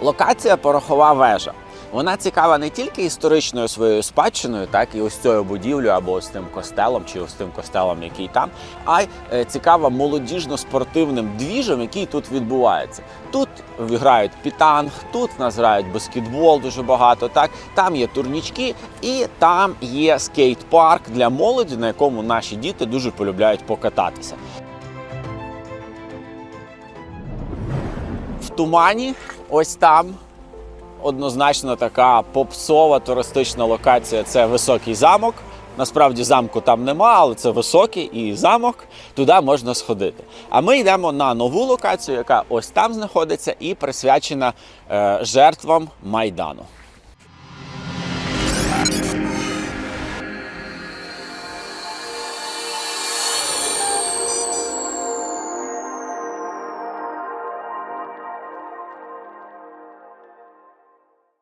Локація порохова вежа. Вона цікава не тільки історичною своєю спадщиною, так і ось цією будівлею або ось тим костелом, чи ось тим костелом, який там, а й е, цікава молодіжно-спортивним двіжем, який тут відбувається. Тут грають пітанг, тут в нас грають баскетбол дуже багато. Так там є турнічки, і там є скейт-парк для молоді, на якому наші діти дуже полюбляють покататися. Тумані, ось там, однозначно така попсова туристична локація це високий замок. Насправді замку там нема, але це високий і замок. Туди можна сходити. А ми йдемо на нову локацію, яка ось там знаходиться і присвячена е, жертвам майдану.